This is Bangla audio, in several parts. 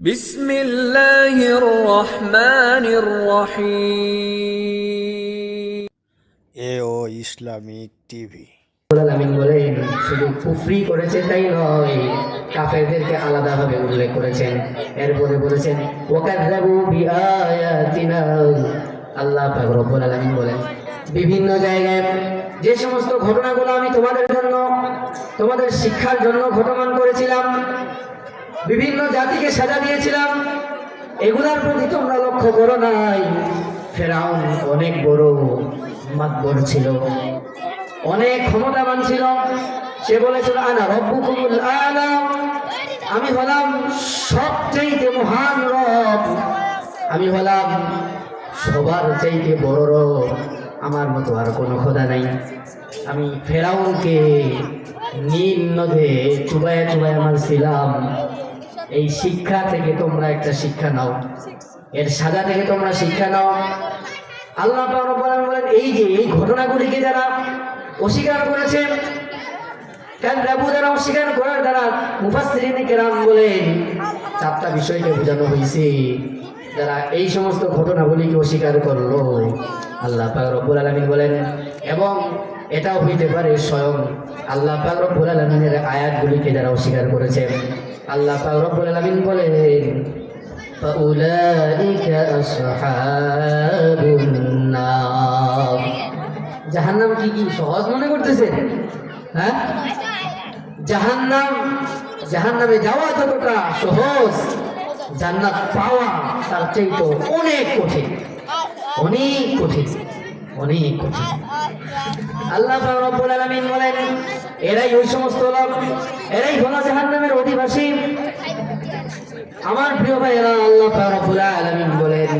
বিসমিল্লাহির রহমানির রহিম। এ ও ইসলামিক টিভি। আলামিন বলেন শুধু ফুফরি করেছে তাই নয় কাফেরদেরকে আলাদাভাবে উল্লেখ করেছেন। এরপরে বলেছেন ওয়াকাযাবু আল্লাহ রব্বুল আলামিন বলেন বিভিন্ন জায়গায় যে সমস্ত ঘটনাগুলো আমি তোমাদের জন্য তোমাদের শিক্ষার জন্য ঘটমান করেছিলাম বিভিন্ন জাতিকে সাজা দিয়েছিলাম। এগুলার প্রতি তোমরা লক্ষ্য করো নাই। ফেরাউন অনেক বড় মাতবর ছিল। অনেক ক্ষমতাবান ছিল। সে বলেছিল, আনা রব্বুকুমুল আলা। আমি হলাম সবচেয়ে মহান রব। আমি হলাম সবার চাইতে বড় রব। আমার মতো আর কোনো খোদা নাই। আমি ফেরাউনকে নীল নদে চুবায় চুবায় মারছিলাম। এই শিক্ষা থেকে তোমরা একটা শিক্ষা নাও। এর সাজা থেকে তোমরা শিক্ষা নাও। আল্লাহ বলেন, এই যে, এই ঘটনাগুলিকে যারা অস্বীকার করেছে কারণ রাবু দ্বারা অস্বীকার কেরাম বলেন বিষয়কে বোঝানো হয়েছে। যারা এই সমস্ত ঘটনাগুলিকে অস্বীকার করল, আল্লাহ বলেন, এবং এটাও হইতে পারে স্বয়ং আয়াতগুলিকে যারা অস্বীকার করেছে আল্লাহ রব্বুল আলামিন বলে ফাউলাইকা জাহান্নাম কি কি? সহজ মনে করতেছে? হ্যাঁ? জাহান্নাম, জাহান্নামে যাওয়া যতটা সহজ, জান্নাত পাওয়া তার চাইতে অনেক কঠিন। অনেক কঠিন অনেক কঠিন। আল্লাহ রব্বুল আলামিন বলেন, এরাই ওই সমস্ত লোক এরাই হলো জাহান্নামের অধিবাসী। আমার প্রিয় ভাইয়েরা, আল্লাহ পাক রব্বুল আলামিন বলেন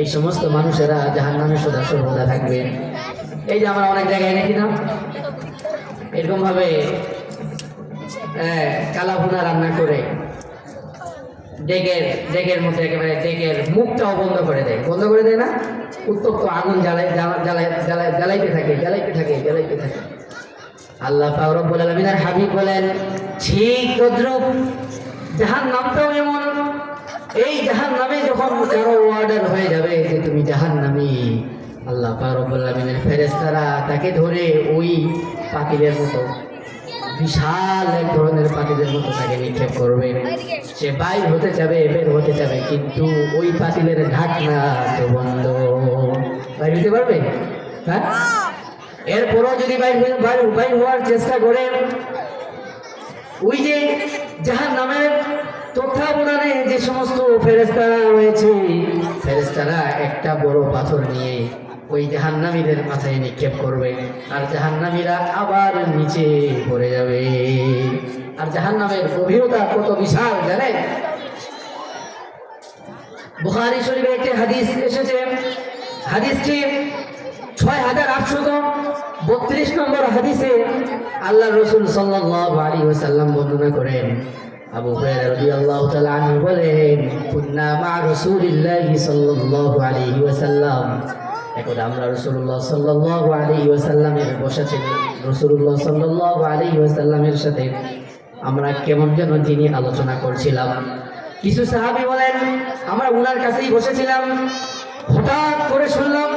এই সমস্ত মানুষেরা জাহান্নামে সদা সর্বদা থাকবে। এই যে আমরা অনেক জায়গায় দেখি না? এরকম ভাবে কালা ভুনা রান্না করে ডেকের ডেকের মধ্যে একেবারে ডেকের মুখটাও বন্ধ করে দেয়। বন্ধ করে দেয় না? উত্তপ্ত আগুন জ্বালাই, জ্বালা- জ্বালাই জ্বালাই জ্বালাইতে থাকে জ্বালাইতে থাকে জ্বালাইতে থাকে। আল্লাহ রব্বুল আলামিনের হাবিব বলেন, ঠিক তদ্রুপ জাহান নামটাও এমন। এই জাহান নামে যখন কারও অর্ডার হয়ে যাবে যে তুমি জাহান নামি আল্লাহ রব্বুল আলামিনের ফেরেশতারা তাকে ধরে ওই পাখিদের মতো বিশাল এক ধরনের পাখিদের মতো তাকে নিক্ষেপ করবে। সে বাইর হতে যাবে বের হতে যাবে কিন্তু ওই পাতিলের ঢাকনা তো বন্ধ। বাইর হতে পারবে? হ্যাঁ? এরপরও যদি বাইর হওয়ার চেষ্টা করে ওই যে যাহার নামের তত্ত্বাবধানে যে সমস্ত ফেরেস্তারা রয়েছে ফেরেস্তারা একটা বড় পাথর নিয়ে ওই জাহান্নামীদের মাথায় নিক্ষেপ করবে। আর জাহান্নামীরা আবার নিচে পড়ে যাবে। আর জাহান্নামের গভীরতা কত বিশাল, জানেন? বুখারি শরীফে একটি হাদিস এসেছে। হাদিসটি ছয় হাজার আটশত বত্রিশ নম্বর হাদিসে আল্লাহ রসুল সাল্লাল্লাহু আলাইহি ওয়াসাল্লাম বর্ণনা করেন। আবু হুরায়রা রাদিয়াল্লাহু বলেন, কুন্না মা ওয়াসাল্লাম। একদা আমরা রাসূলুল্লাহ সাল্লাল্লাহু আলাইহি ওয়াসাল্লামের বসা ছিলেন রাসূলুল্লাহ সাল্লাল্লাহু আলাইহি ওয়াসাল্লামের সাথে আমরা কেমন যেন তিনি আলোচনা করছিলাম। কিছু সাহাবী বলেন, আমরা উনার কাছেই বসেছিলাম। হঠাৎ করে শুনলাম,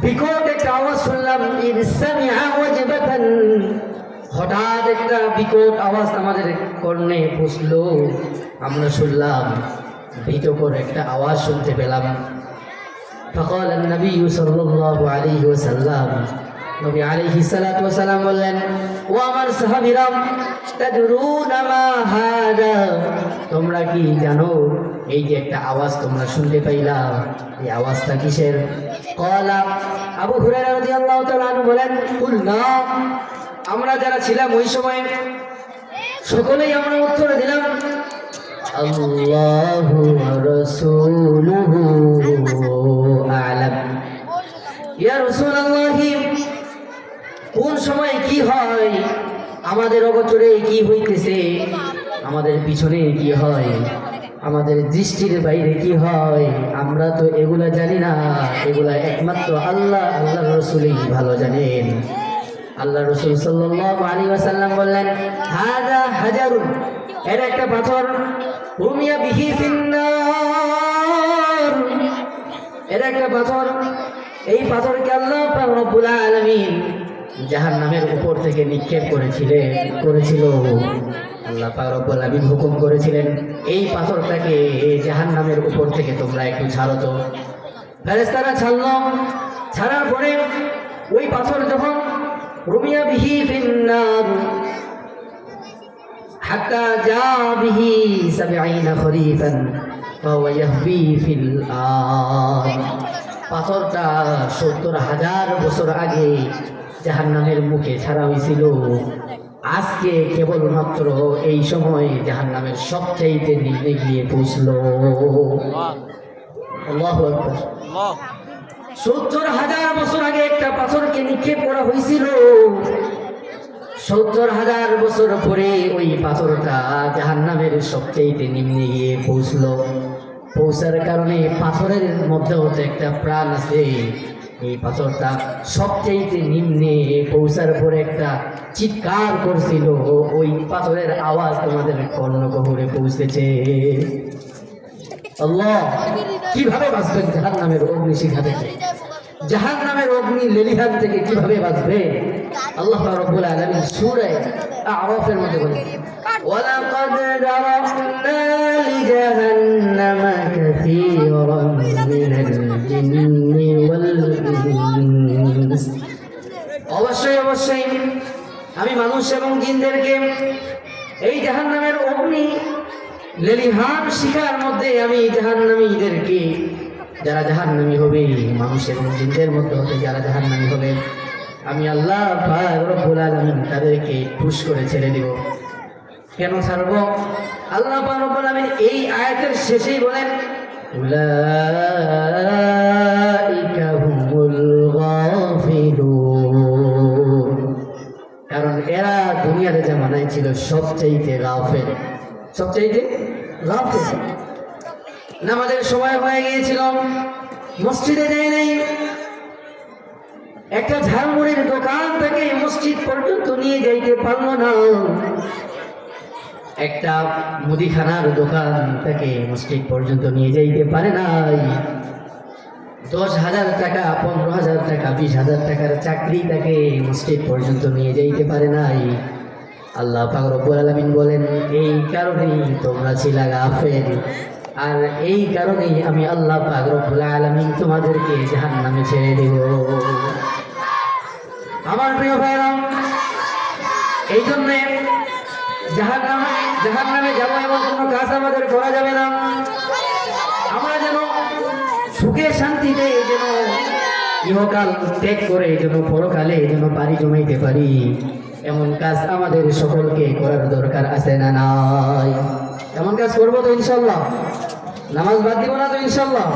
বিকট একটা আওয়াজ শুনলাম হঠাৎ একটা বিকট আওয়াজ আমাদের কর্ণে পৌঁছলো আমরা শুনলাম ভীতকর একটা আওয়াজ শুনতে পেলাম। فقال النبي صلى الله عليه وسلم নবী আলাইহি সালাতু ওয়াসালাম বললেন ও আমার সাহাবীরা তাদরুনা মা হাদা তোমরা কি জানো এই যে একটা আওয়াজ তোমরা শুনতে পাইলা এই আওয়াজটা কিসের কলা আবু হুরায়রা রাদিয়াল্লাহু তাআলা আনহু বলেন কুলনা আমরা যারা ছিলাম ওই সময় সকলেই আমরা উত্তর দিলাম আল্লাহু ওয়া কোন সময় কি হয়? আমাদের অগোচরে কি হইতেছে? আমাদের পিছনে কি হয়? আমাদের দৃষ্টির বাইরে কি হয়? আমরা তো এগুলা জানি না। এগুলা একমাত্র আল্লাহ আল্লাহ রসুলই ভালো জানেন। আল্লাহ রসুল সাল্লাল্লাহু আলাইহি ওয়াসাল্লাম বললেন হাযা হাজারুন। এটা একটা পাথর এটা একটা পাথর এই পাথরকে আল্লাহ পাক রব্বুল আলামিন জাহান্নামের উপর থেকে নিক্ষেপ করেছিলেন করেছিল আল্লাহ পাক রব্বুল আলামিন হুকুম করেছিলেন এই পাথরটাকে জাহান্নামের উপর থেকে তোমরা একটু ছাড়ো তো ফেরেশতারা ছাড়লো ছাড়ার পরে ওই পাথর যখন রুমিয়া বিহি ফিন্নার حتى جاء به سبعين خريفا فهو يهوي في الآن পাথরটা সত্তর হাজার বছর আগে জাহান্নামের মুখে ছাড়া হয়েছিল। আজকে কেবলমাত্র এই সময় জাহান্নামের সবচাইতে নিম্নে গিয়ে পৌঁছলো। সত্তর হাজার বছর আগে একটা পাথরকে নিক্ষেপ করা হয়েছিল। সত্তর হাজার বছর পরে ওই পাথরটা জাহান্নামের সবচেয়ে নিম্নে গিয়ে পৌঁছলো। পৌঁছার কারণে পাথরের মধ্যে তো একটা প্রাণ আছে। এই পাথরটা সবচেয়ে নিম্নে পৌঁছার পরে একটা চিৎকার করছিল। ওই পাথরের আওয়াজ তোমাদের কর্ণকহরে পৌঁছেছে। আল্লাহ, কীভাবে বাঁচবেন জাহান নামের অগ্নিশিখা থেকে জাহান নামের অগ্নি লেলিহান থেকে কিভাবে বাঁচবে আল্লাহ রব্বুল আলামিন সূরা আরাফের মধ্যে বলেন ولقد ذرأنا لجهنم كثيرا من الجن والإنس অবশ্যই অবশ্যই আমি মানুষ এবং জিনদেরকে এই জাহান্নামের অগ্নি লেলিহান শিখার মধ্যে আমি জাহান্নামীদেরকে যারা জাহান নামি হবে মানুষ এবং জিনদের মধ্যে হতে যারা জাহান নামি হবে, আমি আল্লাহ রব্বুল আলামিন তাদেরকে খুশ করে ছেড়ে দেব। কেন ছাড়ব? আল্লাহ রব্বুল আলামিন এই আয়াতের শেষেই বলেন কারণ এরা দুনিয়াতে দুনিয়ার জামানায় ছিল সবচাইতে গাফেল। সবচাইতে গাফেল। নামাজের সময় হয়ে গিয়েছিল। মসজিদে যাই নাই। একটা ঝালমুড়ির দোকান থেকে মসজিদ পর্যন্ত নিয়ে যাইতে পারল না। একটা মুদিখানার দোকান থেকে মসজিদ পর্যন্ত নিয়ে যাইতে পারে নাই। দশ হাজার টাকা, পনেরো হাজার টাকা, বিশ হাজার টাকার চাকরি তাকে মসজিদ পর্যন্ত নিয়ে যাইতে পারে নাই। আল্লাহ পাক আলামিন বলেন, এই কারণেই তোমরা ছিলা গাফেল। আর এই কারণেই আমি আল্লাহ পাক রব্বুল আলামিন তোমাদেরকে জাহান্নামে ছেড়ে দেব। আমার প্রিয় ভাইরা এই জন্যে জাহান্নামে জাহান্নামে যাব এমন কোনো কাজ আমাদের করা যাবে না। আমরা যেন সুখে শান্তিতে যেন ইহকাল ত্যাগ করে যেন পরকালে যেন বাড়ি জমাইতে পারি। এমন কাজ আমাদের সকলকে করার দরকার আছে না নাই? এমন কাজ করব তো ইনশাল্লাহ নামাজ বাদ দিব না তো ইনশাল্লাহ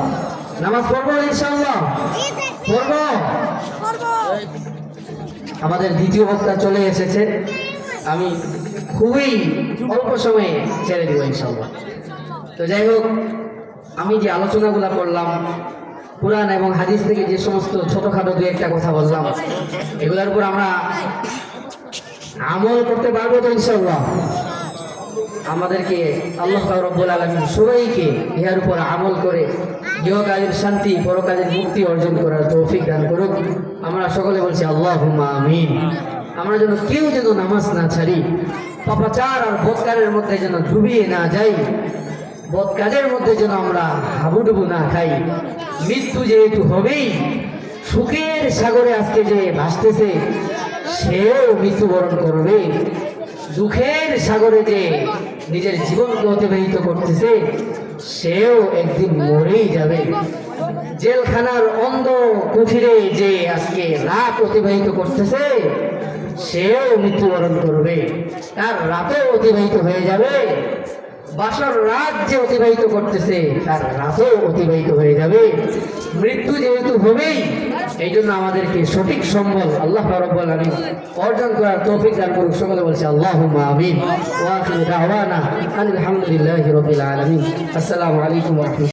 নামাজ পড়ব ইনশাল্লাহ পড়ব? আমাদের দ্বিতীয় বক্তা চলে এসেছে। আমি খুবই অল্প সময়ে ছেড়ে দিব ইনশাল্লাহ তো যাই হোক, আমি যে আলোচনাগুলো করলাম, কোরআন এবং হাদিস থেকে যে সমস্ত ছোটোখাটো দু একটা কথা বললাম, এগুলোর উপর আমরা আমল করতে পারব তো ইনশাল্লাহ আমাদেরকে আল্লাহ রব্বুল আলমিন সবাইকে ইহার উপর আমল করে গৃহকালের শান্তি পরকালের মুক্তি অর্জন করার তৌফিক দান করুক। আমরা সকলে বলছি আল্লাহ আমিন। আমরা যেন কেউ যেন নামাজ না ছাড়ি, পাপাচার আর বৎকারের মধ্যে যেন ডুবিয়ে না যাই বদ কাজের মধ্যে যেন আমরা হাবুডুবু না খাই। মৃত্যু যেহেতু হবেই, সুখের সাগরে আজকে যে ভাসতেছে, সেও মৃত্যুবরণ করবে। দুঃখের সাগরে যে নিজের জীবনকে অতিবাহিত করতেছে, সেও একদিন মরেই যাবে। জেলখানার অন্ধ কুঠিরে যে আজকে রাত অতিবাহিত করতেছে, সেও মৃত্যুবরণ করবে। তার রাতেও অতিবাহিত হয়ে যাবে। বাসর রাত যে অতিবাহিত করতেছে, তার রাতও অতিবাহিত হয়ে যাবে। মৃত্যু যেহেতু হবেই এই জন্য আমাদেরকে সঠিক সম্বল আল্লাহ আলামিন অর্জন করার তৌফিক দান করুক। সকলে বলছে, আল্লাহুম্মা আমিন। ওয়া আসসালামু আলাইকুম